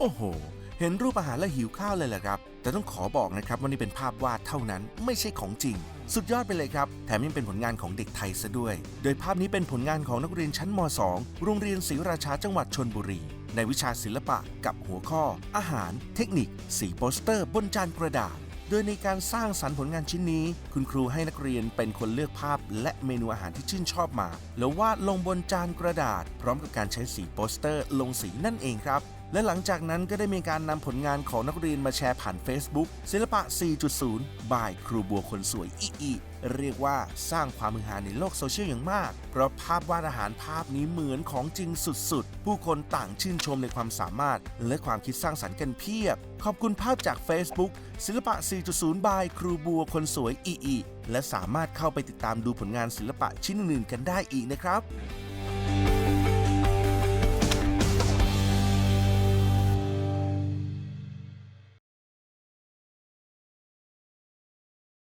โอ้โห เห็นรูปอาหารและหิวข้าวเลยแหละครับ แต่ต้องขอบอกนะครับว่านี่เป็นภาพวาดเท่านั้นไม่ใช่ของจริง สุดยอดไปเลยครับ แถมยังเป็นผลงานของเด็กไทยซะด้วย โดยภาพนี้เป็นผลงานของนักเรียนชั้นม .2 โรงเรียนศรีราชาจังหวัดชนบุรี ในวิชาศิลปะกับหัวข้อ อาหาร เทคนิค สีโปสเตอร์ บนจานกระดาษโดยในการสร้างสรรค์ผลงานชิ้นนี้ คุณครูให้นักเรียนเป็นคนเลือกภาพ และเมนูอาหารที่ชื่นชอบมา แล้ววาดลงบนจานกระดาษ พร้อมกับการใช้สีโปสเตอร์ลงสีนั่นเองครับ และหลังจากนั้นก็ได้มีการนำผลงานของนักเรียนมาแชร์ผ่าน Facebook ศิลปะ 4.0 บายครูบัวคนสวยอีอีเรียกว่าสร้างความมือหาในโลกโซเชียลอย่างมาก เพราะภาพวาดอาหารภาพนี้เหมือนของจริงสุดๆ ผู้คนต่างชื่นชมในความสามารถ และความคิดสร้างสรรค์กันเพียบ ขอบคุณภาพจาก Facebook ศิลปะ 4.0 บายครูบัวคนสวยอีอีและสามารถเข้าไปติดตามดูผลงานศิลปะชิ้นอื่นๆกันได้อีกนะครับ